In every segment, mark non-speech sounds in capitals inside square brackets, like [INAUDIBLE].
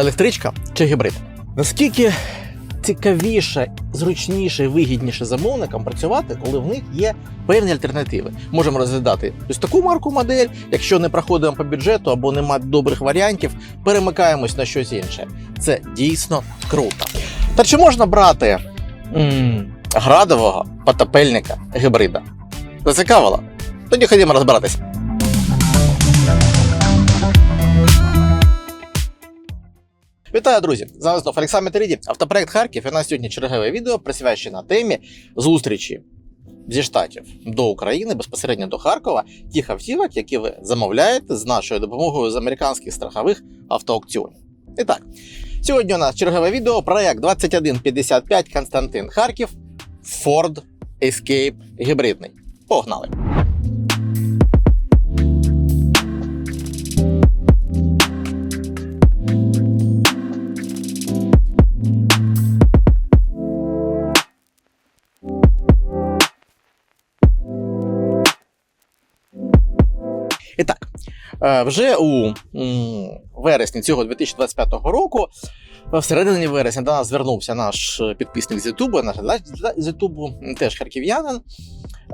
електричка чи гібрид. Наскільки цікавіше, зручніше і вигідніше замовникам працювати, коли в них є певні альтернативи. Можемо розглядати ось таку марку модель. Якщо не проходимо по бюджету або немає добрих варіантів, перемикаємось на щось інше. Це дійсно круто. Та чи можна брати м, градового потопельника гібрида? Зацікавило? Тоді ходімо розбиратись. Вітаю, друзі! З вами знов Олександр Метеріді, автопроект Харків. І у нас сьогодні чергове відео присвячене темі зустрічі зі штатів до України, безпосередньо до Харкова, тих автівок, які ви замовляєте з нашою допомогою з американських страхових автоаукціонів. І так, сьогодні у нас чергове відео проект 2155 Константин Харків, Ford Escape гібридний. Погнали! Вже у вересні цього 2025 року, е, всередині вересня до нас звернувся наш е, підписник з Ютубу, наш з Ютубу, теж харків'янин,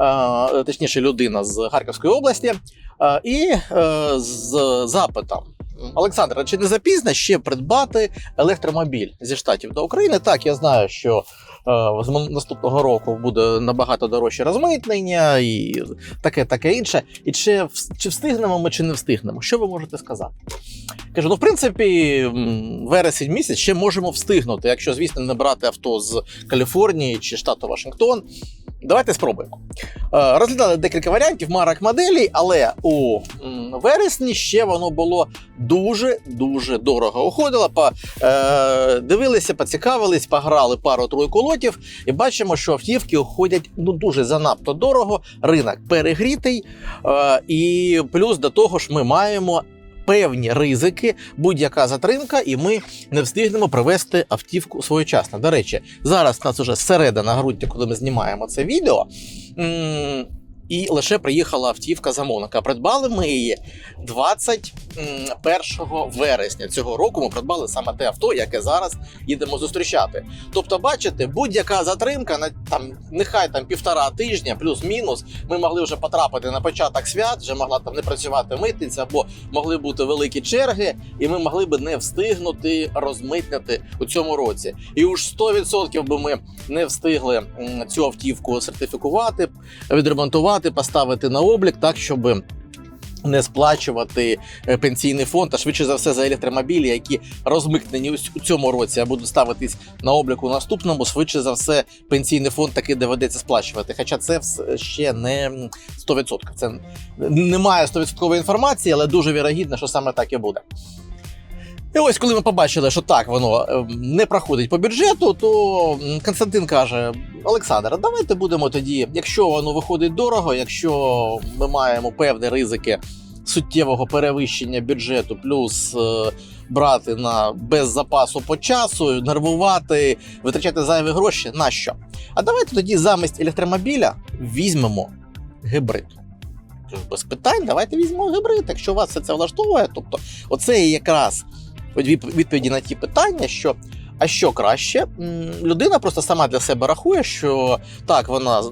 е, точніше, людина з Харківської області, е, і е, з запитом. Олександр, чи не запізно ще придбати електромобіль зі штатів до України? Так, я знаю, що е, з наступного року буде набагато дорожче розмитнення і таке, таке інше. І чи, чи встигнемо ми, чи не встигнемо? Що ви можете сказати? Кажу, ну в принципі, вересень місяць ще можемо встигнути, якщо, звісно, не брати авто з Каліфорнії чи штату Вашингтон. Давайте спробуємо. Е, Розглядали декілька варіантів марок моделей, але у вересні ще воно було дуже дуже дорого. Уходило, е, дивилися, поцікавились, пограли пару-тройку лотів, і бачимо, що автівки уходять ну дуже занадто дорого. Ринок перегрітий, е, і плюс до того ж, ми маємо. Певні ризики, будь-яка затримка, і ми не встигнемо привезти автівку своєчасно. До речі, зараз у нас уже середина грудня, коли ми знімаємо це відео. І лише приїхала автівка замовника. Придбали ми її 21 вересня цього року. Ми придбали саме те авто, яке зараз їдемо зустрічати. Тобто, бачите, будь-яка затримка на там нехай там півтора тижня, плюс-мінус. Ми могли вже потрапити на початок свят, вже могла там не працювати митниця, або могли бути великі черги, і ми могли би не встигнути розмитнити у цьому році. І уж 100% би ми не встигли цю автівку сертифікувати, відремонтувати, поставити на облік, так щоб. Не сплачувати е, пенсійний фонд, а швидше за все за електромобілі, які розмитнені ось у цьому році, а будуть ставитись на облік у наступному. Швидше за все, пенсійний фонд таки доведеться сплачувати. Хоча це ще не м, 100%. Це немає 100% інформації, але дуже вірогідно, що саме так і буде. І ось, коли ми побачили, що так воно е, не проходить по бюджету, то Константин каже: Олександр, давайте будемо тоді, якщо воно виходить дорого, якщо ми маємо певні ризики суттєвого перевищення бюджету, плюс е, брати на без запасу по часу, нервувати, витрачати зайві гроші, на що? А давайте тоді замість електромобіля візьмемо гібрид. Без питань, давайте візьмемо гібрид, якщо вас все це влаштовує. Тобто, оце якраз відповіді на ті питання, що. А що краще? Людина просто сама для себе рахує, що так, вона е,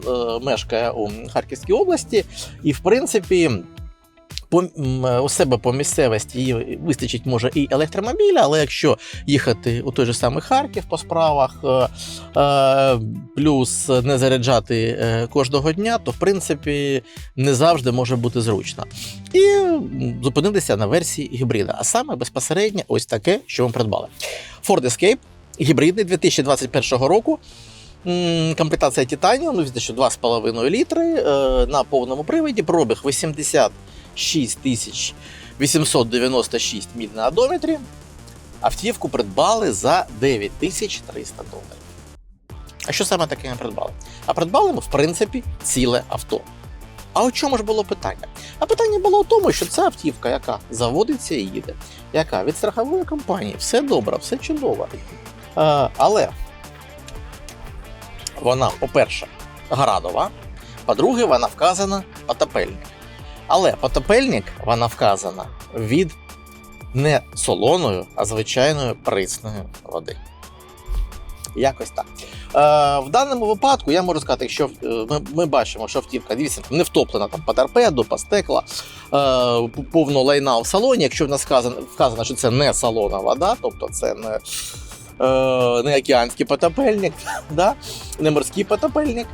мешкає у Харківській області, і в принципі по е, у себе по місцевості вистачить може і електромобіля, але якщо їхати у той же самий Харків по справах, е, е, плюс не заряджати кожного дня, то в принципі не завжди може бути зручно. І зупинитися на версії гібрида, а саме безпосередньо ось таке, що ми придбали. Ford Escape гібридний 2021 року. Комплектація Титаніум, ну, 2,5 літри на повному приводі, пробіг 80 6896 міль на одометрі, автівку придбали за 9300 доларів. А що саме таке ми придбали? А придбали ми, в принципі, ціле авто. А у чому ж було питання? А питання було у тому, що ця автівка, яка заводиться і їде, яка від страхової компанії, все добре, все чудово. А, але вона, по-перше, градова, по-друге, вона вказана по тапельник. Але потопельник вона вказана від не солоною, а звичайної прісної води. Якось так. Е, в даному випадку я можу сказати, якщо е, ми, ми бачимо, що автівка дивіться, не втоплена там по торпеду, по стекла, е, повно лайна в салоні. Якщо в нас вказано, вказано, що це не салона вода, тобто це не, е, не океанський потопельник, [LAUGHS] да? не морський потопельник.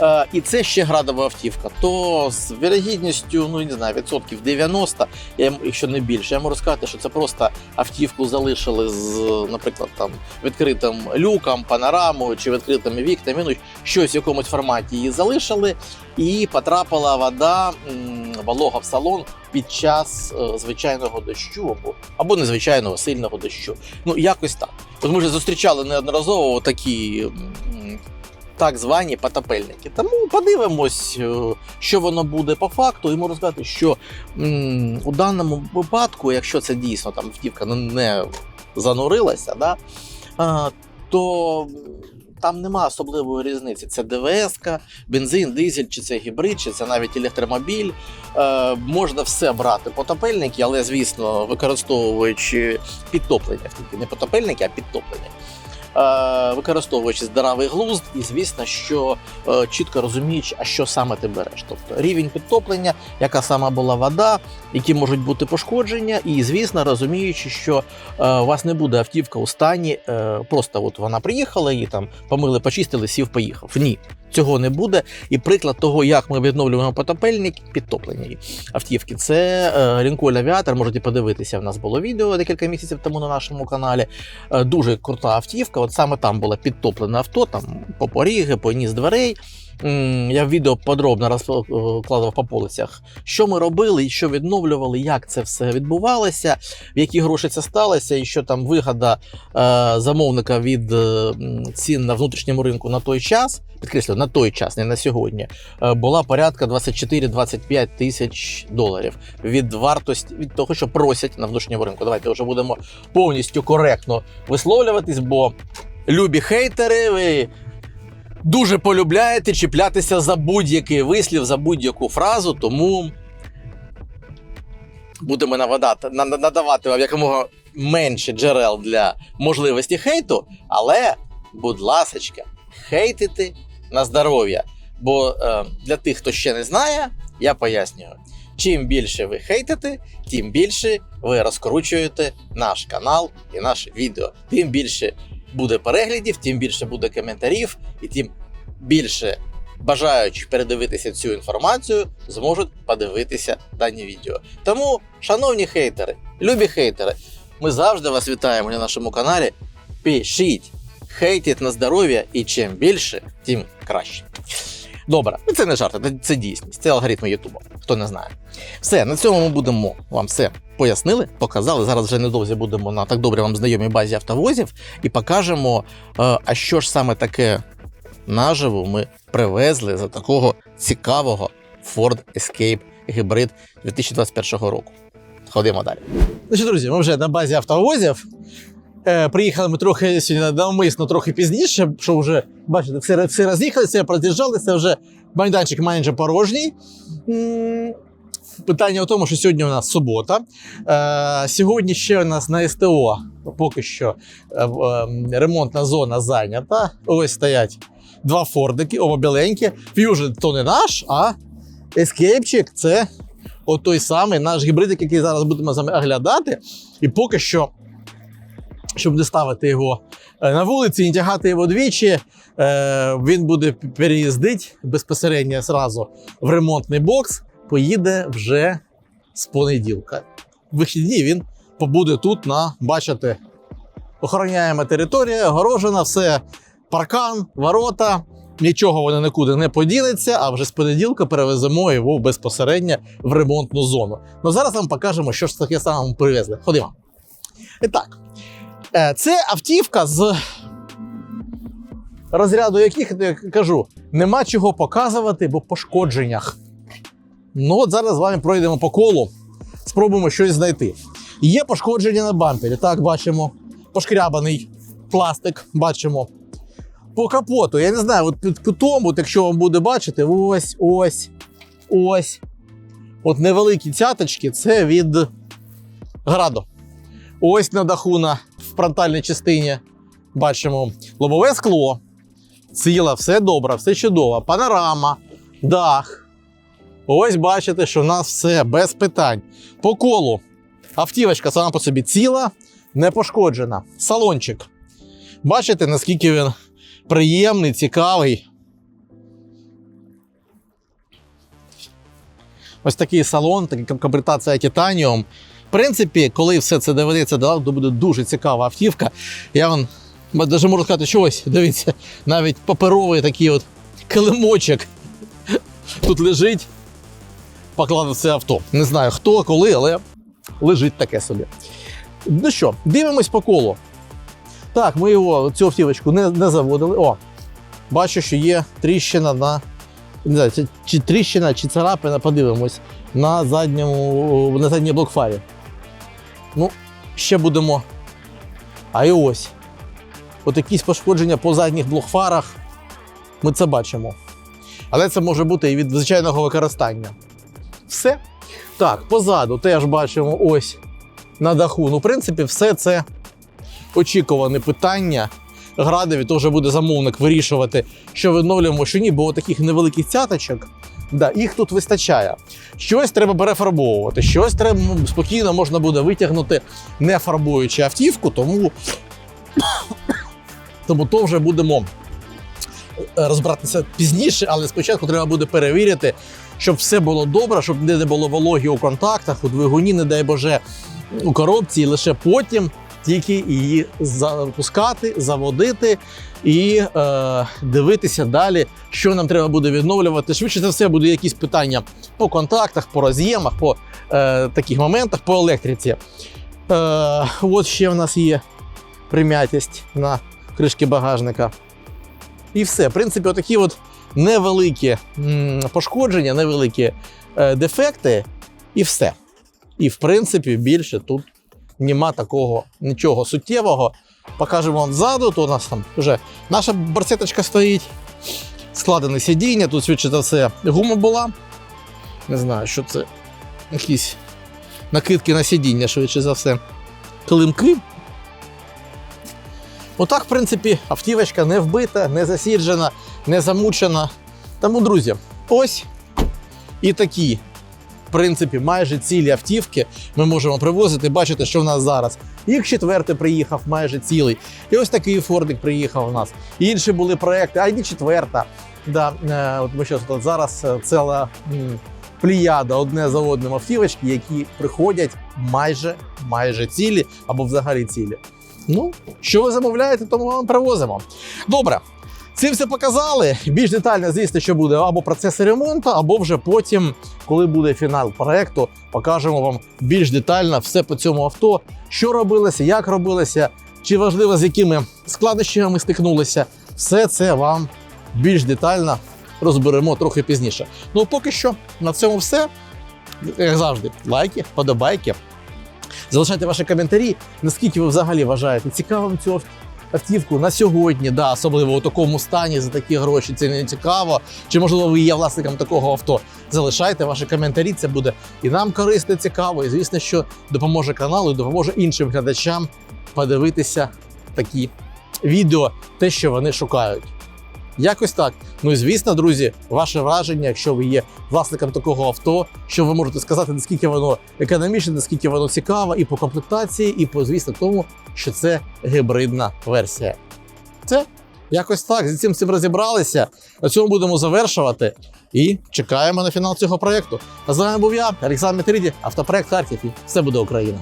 Е, і це ще градова автівка, то з вірогідністю, ну не знаю, відсотків 90, якщо не більше, я можу сказати, що це просто автівку залишили з, наприклад, там відкритим люком, панорамою чи відкритими вікнами, ну щось в якомусь форматі її залишили, і потрапила вода, волога в салон під час е, звичайного дощу або, або незвичайного сильного дощу. Ну, якось так. От ми вже зустрічали неодноразово такі. Так звані потопельники. Тому подивимось, е, що воно буде по факту, і можу сказати, що м, у даному випадку, якщо це дійсно там автівка не- занурилася, да, а, то там нема особливої різниці. Це ДВС, бензин, дизель, чи це гібрид, чи це навіть електромобіль. Е, можна все брати потопельники, але, звісно, використовуючи підтоплення, не потопельники, а підтоплення. Е, використовуючи здоровий глузд, і звісно, що е, чітко розуміючи, а що саме ти береш. Тобто рівень підтоплення, яка сама була вода, які можуть бути пошкодження, і звісно, розуміючи, що е, у вас не буде автівка у стані, просто от вона приїхала, її там помили, почистили, сів, поїхав. Ні. Цього не буде. І приклад того, як ми відновлюємо потопельник, підтоплені автівки. Це е, Lincoln Aviator, можете подивитися. В нас було відео декілька місяців тому на нашому каналі. Е, дуже крута автівка. От саме там було підтоплене авто, там по поріги, по ніс дверей. Я в відео подробно розкладав по полицях, що ми робили, що відновлювали, як це все відбувалося, в які гроші це сталося, і що там вигода е, замовника від е, цін на внутрішньому ринку на той час, підкреслюю, на той час, не на сьогодні, е, була порядка 24-25 тисяч доларів від вартості від того, що просять на внутрішньому ринку. Давайте вже будемо повністю коректно висловлюватись, бо любі хейтери, ви дуже полюбляєте чіплятися за будь-який вислів, за будь-яку фразу, тому будемо навадати, на- на- надавати вам якомога менше джерел для можливості хейту, але, будь ласочка, хейтити на здоров'я. Бо е, для тих, хто ще не знає, я пояснюю. Чим більше ви хейтите, тим більше ви розкручуєте наш канал і наше відео. Тим більше буде переглядів, тим більше буде коментарів, і тим більше бажаючих передивитися цю інформацію зможуть подивитися дані відео. Тому, шановні хейтери, любі хейтери, ми завжди вас вітаємо на нашому каналі. Пишіть, хейтіть на здоров'я, і чим більше, тим краще. Добре, ну це не жарти, це- дійсність, це алгоритми Ютуба, хто не знає. Все, на цьому ми будемо вам все пояснили, показали. Зараз вже недовзі будемо на так добре вам знайомій базі автовозів і покажемо, е, а що ж саме таке наживо ми привезли за такого цікавого Ford Escape Hybrid 2021 року. Ходимо далі. Ну що, друзі, ми вже на базі автовозів. Е, приїхали ми трохи сьогодні навмисно, трохи пізніше, що вже, бачите, все, все роз'їхалися, роз'їжджалися, вже майданчик майже порожній. Питання в тому, що сьогодні у нас субота. Е, сьогодні ще у нас на СТО поки що е, е, ремонтна зона зайнята. Ось стоять два фордики, оба біленькі. Fusion то не наш, а Escape це той самий наш гібридик, який зараз будемо оглядати. І поки що, щоб не ставити його е, на вулиці, і тягати його двічі, е, він буде переїздити безпосередньо зразу в ремонтний бокс. Поїде вже з понеділка. В вихідні він побуде тут на, бачите, охороняємо територія, огорожена, все паркан, ворота. Нічого воно нікуди не поділиться, а вже з понеділка перевеземо його безпосередньо в ремонтну зону. Ну зараз вам покажемо, що ж таке саме привезли. Ходімо. І так, це автівка з розряду яких я кажу, нема чого показувати, бо пошкодженнях. Ну, от зараз з вами пройдемо по колу, спробуємо щось знайти. Є пошкодження на бампері. Так, бачимо, пошкрябаний пластик, бачимо. По капоту, я не знаю, от під кутом, от якщо вам буде бачити, ось, ось, ось. От невеликі цяточки це від градо. Ось на даху на фронтальній частині. Бачимо лобове скло. Ціле, все добре, все чудово. Панорама, дах. Ось бачите, що в нас все без питань. По колу. Автівочка сама по собі ціла, не пошкоджена. Салончик. Бачите, наскільки він приємний, цікавий. Ось такий салон, така комплектація титаніум. Принципі, коли все це доведеться до ладу, буде дуже цікава автівка. Я вам навіть можу сказати, що ось, дивіться, навіть паперовий такий от килимочок тут лежить. Поклав це авто. Не знаю хто, коли, але лежить таке собі. Ну що, дивимось по колу. Так, ми його, цю автівочку не, не заводили. О, бачу, що є тріщина на. Не знаю, чи тріщина, чи царапина, подивимось на задньому на задній блокфарі. Ну, ще будемо. А і ось. От якісь пошкодження по задніх блокфарах. Ми це бачимо. Але це може бути і від звичайного використання. Все. Так, позаду теж бачимо ось на даху. Ну, в принципі, все це очікуване питання. Градові то вже буде замовник вирішувати, що відновлюємо, що ні, бо таких невеликих цяточок, да, їх тут вистачає. Щось треба перефарбовувати, щось треба спокійно можна буде витягнути, не фарбуючи автівку, тому, [COUGHS] тому то вже будемо е, розбиратися пізніше, але спочатку треба буде перевірити, щоб все було добре, щоб не було вологі у контактах, у двигуні, не дай Боже, у коробці, і лише потім тільки її запускати, заводити і е, дивитися далі, що нам треба буде відновлювати. Швидше за все, будуть якісь питання по контактах, по роз'ємах, по е, таких моментах, по електриці. Е, от ще в нас є прим'ятість на кришки багажника. І все. В принципі, отакі от невеликі пошкодження, невеликі е, дефекти, і все. І в принципі, більше тут нема такого нічого суттєвого. Покажемо вам ззаду, то у нас там вже наша барсеточка стоїть, складене сидіння, тут швидше за все гума була. Не знаю, що це якісь накидки на сидіння, швидше за все. Килимки. Отак, в принципі, автівочка не вбита, не засіджена, не замучена. Тому, друзі, ось і такі принципі, майже цілі автівки ми можемо привозити. Бачите, що в нас зараз. Їх четвертий приїхав, майже цілий. І ось такий Фордик приїхав у нас. Інші були проекти, а й четверта. Да, е, от ми щас тут зараз е, ціла пліяда одне за одним автівочки, які приходять майже майже цілі або взагалі цілі. Ну, що ви замовляєте, тому вам привозимо. Добре. Цим все показали. Більш детально, звісно, що буде або процеси ремонту, або вже потім, коли буде фінал проекту, покажемо вам більш детально все по цьому авто, що робилося, як робилося, чи важливо, з якими складнощами стикнулися. Все це вам більш детально розберемо трохи пізніше. Ну, поки що на цьому все. Як завжди, лайки, подобайки. Залишайте ваші коментарі, наскільки ви взагалі вважаєте цікавим цю автівку на сьогодні, да, особливо у такому стані за такі гроші. Це не цікаво. Чи можливо ви є власником такого авто? Залишайте ваші коментарі. Це буде і нам корисно, цікаво. І звісно, що допоможе каналу, і допоможе іншим глядачам подивитися такі відео, те, що вони шукають. Якось так. Ну і звісно, друзі, ваше враження, якщо ви є власником такого авто, що ви можете сказати, наскільки воно економічне, наскільки воно цікаве, і по комплектації, і по звісно тому, що це гібридна версія. Це якось так. Зі цим всім розібралися. На цьому будемо завершувати і чекаємо на фінал цього проєкту. А з вами був я, Олександр Мітріді, автопроект Харків. І все буде Україна.